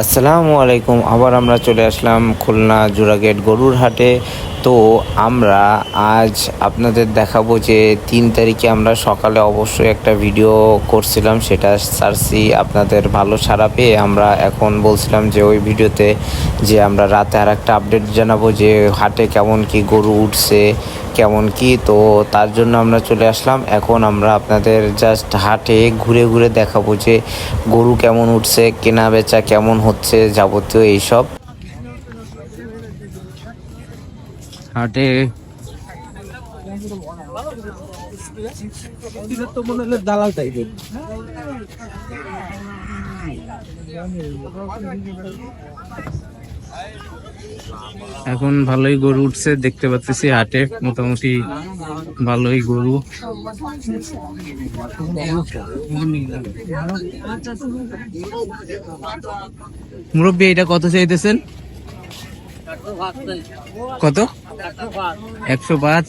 আসসালামু আলাইকুম, আবার আমরা চলে আসলাম খুলনা জোড়াগেট গরুর হাটে। তো আমরা আজ আপনাদের দেখাবো যে তিন তারিখে আমরা সকালে অবশ্যই একটা ভিডিও করছিলাম, সেটা সারছি আপনাদের ভালো সাড়া পেয়ে আমরা এখন বলছিলাম যে ওই ভিডিওতে যে আমরা রাতে আর একটা আপডেট জানাব যে হাটে কেমন কি গরু উঠছে কেমন কি, তো তার জন্য আমরা চলে আসলাম। এখন আমরা আপনাদের জাস্ট হাটে ঘুরে ঘুরে দেখাবো যে গরু কেমন উঠছে, কেনা বেচা কেমন হচ্ছে যাবতীয় এইসব। হাটে দালাল টাইপের এখন ভালোই গরু উঠছে, দেখতে পাচ্ছি হাটে। মোটামুটি ভালোই গরু। মুরব্বী, এটা কত চাইতেছেন? কত? একশো পাঁচ।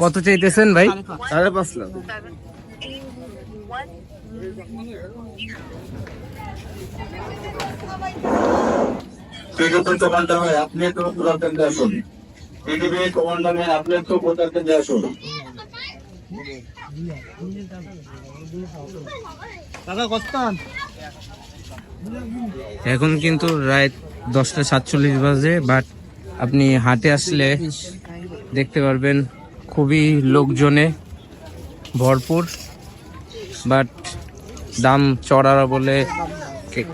কত চাইতেছেন ভাই? সাড়ে পাঁচ লাখ। কমান্ডার আপনি একটু প্রচার কেন্দ্রে আসুন টিডিপি কমান্ডার আপনি একটু প্রচার কেন্দ্রে আসুন এখন কিন্তু রাত দশটা সাতচল্লিশ বাজে বাট আপনি হাটে আসলে দেখতে পারবেন খুবই লোকজনে ভরপুর বাট দাম চড়ারা বলে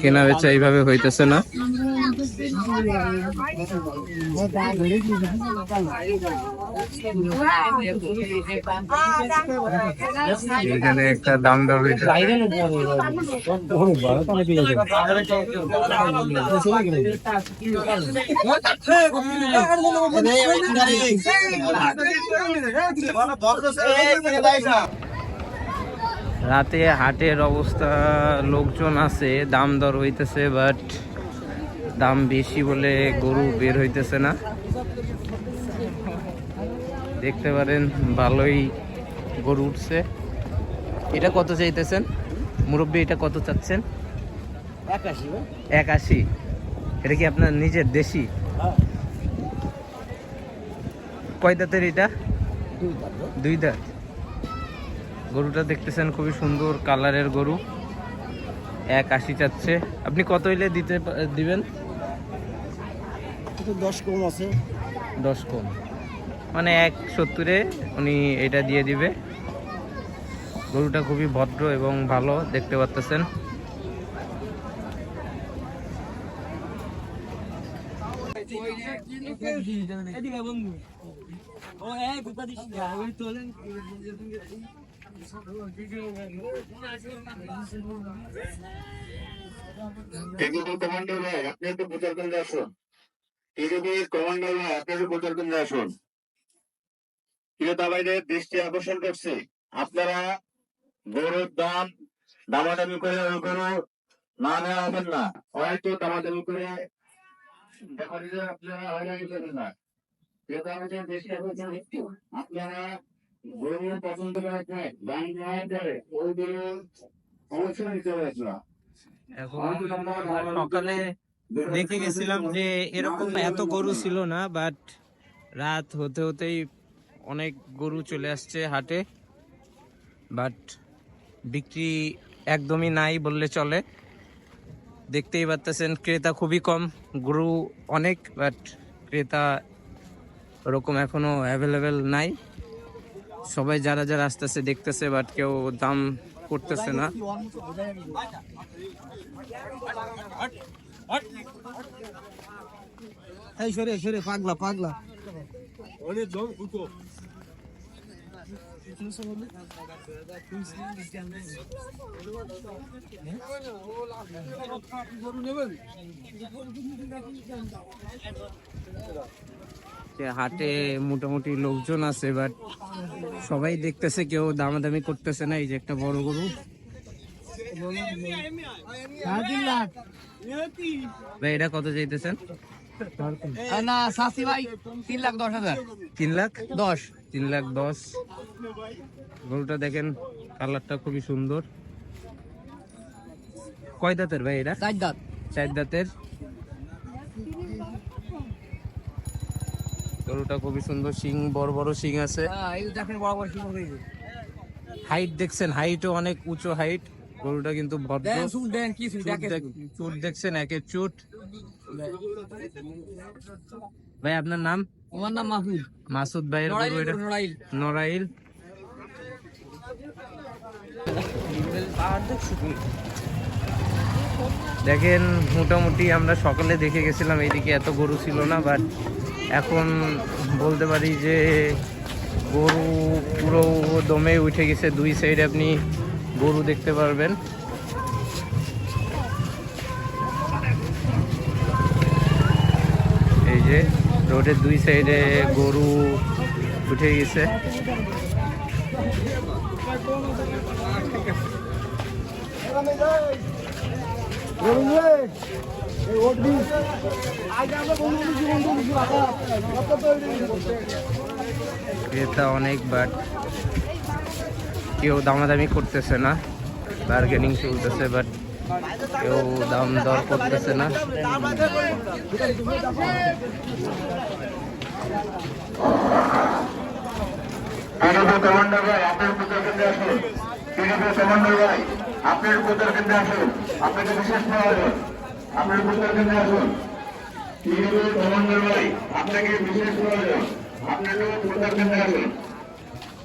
কেনা বেচা এইভাবে হইতেছে না। এখানে একটা দাম দর রাতে হাটের অবস্থা, লোকজন আছে, দাম দর হইতেছে বাট দাম বেশি বলে গরু বের হইতেছে না। দেখতে পারেন ভালোই গরু উঠছে। এটা কত চাইতেছেন? মুরব্বী এটা কত চাচ্ছেন? একাশি এটা কি আপনার নিজের দেশি? কয় দাঁতের এটা? দুই দাঁত গরুটা দেখতেছেন খুবই সুন্দর কালারের গরু। এক আশি চাচ্ছে। আপনি কত হইলে দিতে দিবেন? দশ কম আছে। দশ কম। মানে এক সত্তরে উনি এটা দিয়ে দিবে। গরুটা খুবই ভদ্র এবং ভালো, দেখতে পাচ্তেছেন কমান্ডার হয়ে আপনি একটু প্রচার কেন্দ্রে আসুন। টিডিপি কমান্ডার হয়ে আপনি একটু প্রচার কেন্দ্রে আসুন। দৃষ্টি আকর্ষণ করছে। আপনারা গরুর দাম দামাদামি করে গরু না নেওয়া হবেন না। হয়তো দামাদামি করে ব্যাপারীরা আপনারা হয়রানি না। দৃষ্টি আকর্ষণ আপনারা গরু পছন্দ করে দাম ওই গরু অবশ্যই নিতে না। সকালে দেখে গেছিলাম যে এরকম এত গরু ছিল না বাট রাত হতে হতেই অনেক গরু চলে আসছে হাটে বাট বিক্রি একদমই নাই বললে চলে। দেখতেই পারতেছেন, ক্রেতা খুবই কম, গরু অনেক বাট ক্রেতা ওরকম এখনও অ্যাভেলেবেল নাই। সবাই যারা যারা আসতেছে, দেখতেছে বাট কেউ দাম করতেছে না। এই সরে পাগলা হাটে মোটামুটি লোকজন আছে বাট সবাই দেখতেছে, কেউ দামাদামি করতেছে না, এই যে একটা বড় গরু। ভাই, এটা কত চাইতেছেন? না সাসি ভাই তিন লাখ দশ হাজার। তিন লাখ? দশ। তিন লাখ দশ। গরুটা দেখেন কালারটা খুবই সুন্দর। কয় দাঁতের ভাই এটা? চার দাঁত। চার দাঁতের। গরুটা খুবই সুন্দর শিং বড় বড় শিং আছে। হ্যাঁ হাইট দেখছেন হাইটও অনেক উঁচু হাইট গরুটা কিন্তু ভদ্র। চুট দেখছেন একের চুট। ভাই আপনার নাম? আমার নাম মাহমুদ মাসুদ ভাইয়ের গরু এটা? নড়াইল। দেখেন মোটামুটি আমরা সকালে দেখে গেছিলাম এইদিকে এত গরু ছিল না বাট এখন বলতে পারি যে গরু পুরো দমে উঠে গেছে দুই সাইডে আপনি গরু দেখতে পারবেন। এই যে রোডের দুই সাইডে গরু উঠে গেছে। ক্রেতা অনেক বাট কেউ দামাদামি করতেছে না বার্গেনিং চলতেছে বাট কেউ দাম দর করতেছে না। আসুন। আসুন। আপনাকে বিশেষ আসুন। আপনাকে প্রয়োজন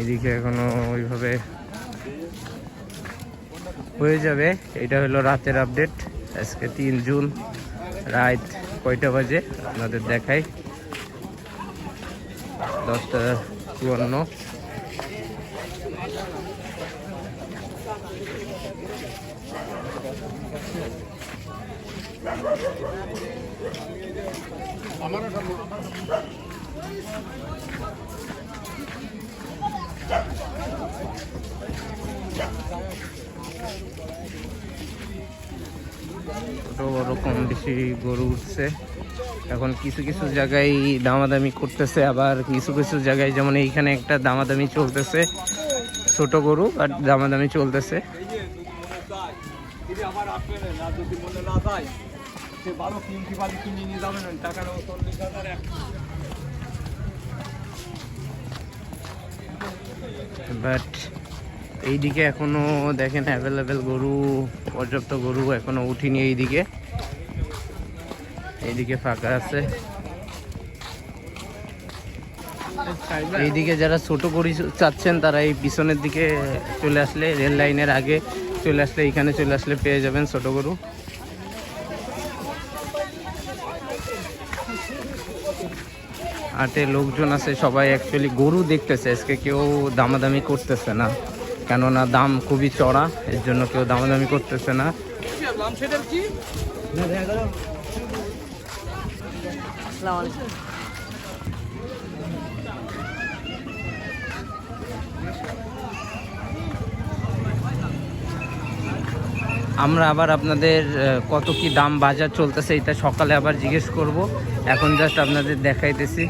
এদিকে এখনও ওইভাবে হয়ে যাবে। এটা হলো রাতের আপডেট। আজকে তিন জুন, রাত কয়টা বাজে? আপনাদের দেখাই। দশটা চুয়ান্ন। ছোট বড় কম বেশি গরু উঠছে। এখন কিছু কিছু জায়গায় দামাদামি করতেছে, আবার কিছু কিছু জায়গায় যেমন এইখানে একটা দামাদামি চলতেছে, ছোট গরু, আর দামাদামি চলতেছে। সে বাট এইদিকে এখনও দেখেন অ্যাভেলেবেল গরু, পর্যাপ্ত গরু এখনও উঠিনি এইদিকে। এইদিকে ফাঁকা আছে। এইদিকে যারা ছোট গরু চাচ্ছেন, তারা এই পিছনের দিকে চলে আসলে, রেল লাইনের আগে চলে আসলে, এইখানে চলে আসলে পেয়ে যাবেন ছোট গরু। হাটে লোকজন আছে, সবাই অ্যাকচুয়ালি গরু দেখতেছে। আজকে কেউ দামাদামি করতেছে না, কেননা দাম খুবই চড়া, এর জন্য কেউ দামাদামি করতেছে না। আমরা আবার আপনাদের কত কি দাম বাজার চলতেছে, এটা সকালে আবার জিজ্ঞেস করব। এখন জাস্ট আপনাদের দেখাইতেছি।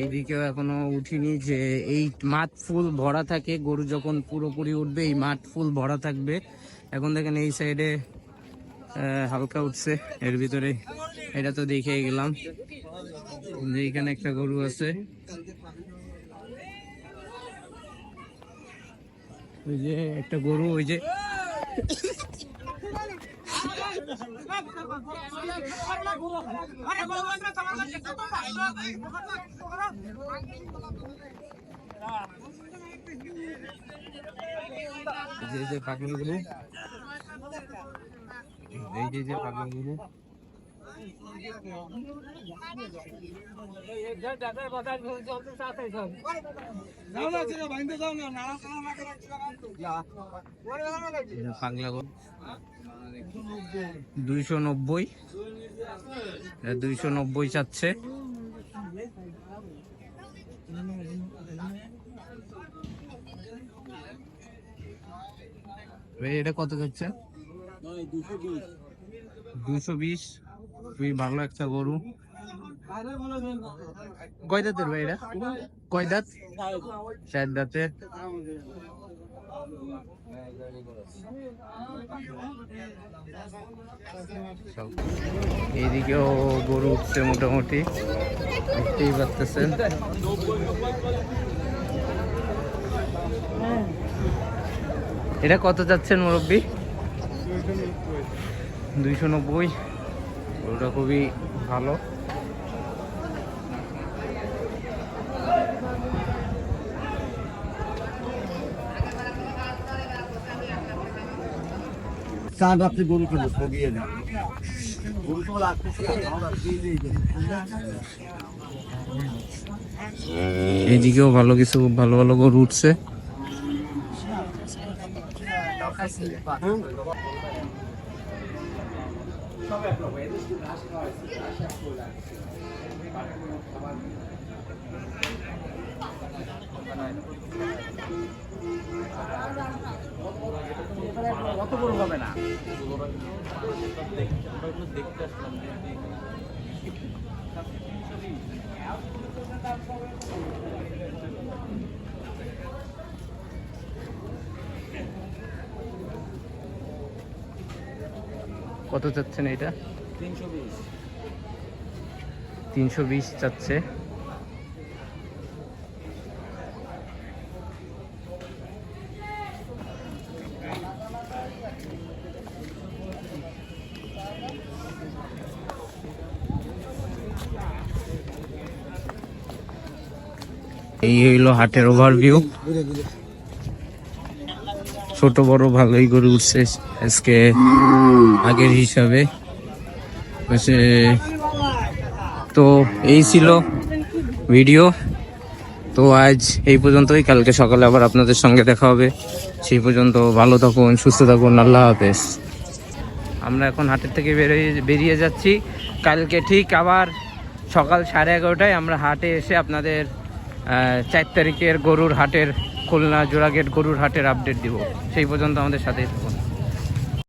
এইদিকেও এখনও উঠিনি যে এই মাঠ ফুল ভরা থাকে, গরু যখন পুরোপুরি উঠবে, এই মাঠ ফুল ভরা থাকবে। এখন দেখেন এই সাইডে হালকা উঠছে, এর ভিতরে এটা তো দেখে গেলাম যে এখানে একটা গরু আছে। ওই যে একটা গরু ওই যে যে- পাগলগুলো এই যে যে পাগলগুলো দুইশো নব্বই। দুইশো নব্বই চাচ্ছে এটা কত যাচ্ছে দুশো বিশ। খুবই ভালো একটা গরু। কয় দাঁতের ভাই এটা? কয় দাঁত? চার এইদিকেও গরু উঠছে মোটামুটি। দেখতেই পারতেছেন। এটা কত যাচ্ছেন মুরব্বী? দুইশো নব্বই। গরুটা খুবই ভালো। রাত্রে গরু ঠগিয়ে না এইদিকেও ভালো কিছু ভালো ভালো গরু উঠছে। সব এক রকম এদের শুধু ঘাস খাওয়া হয়েছে ঘাস এক করে রাখছে খাবার দেখতে আসলাম। কত চাচ্ছেন এটা? তিনশো বিশ। চাচ্ছে। এই হইল হাটের ওভারভিউ ছোট বড় ভালোই গরু উঠছে আজকে আগের হিসাবে। তো এই ছিল ভিডিও। তো আজ এই পর্যন্তই। কালকে সকালে আবার আপনাদের সঙ্গে দেখা হবে। সেই পর্যন্ত ভালো থাকুন, সুস্থ থাকুন, আল্লাহ হাফেজ। আমরা এখন হাটের থেকে বেরিয়ে বেরিয়ে যাচ্ছি। কালকে ঠিক আবার সকাল সাড়ে এগারোটায় আমরা হাটে এসে আপনাদের চার তারিখের গরুর হাটের খুলনা জোড়াগেট গরুর হাটের আপডেট দিব। সেই পর্যন্ত আমাদের সাথেই থাকুন।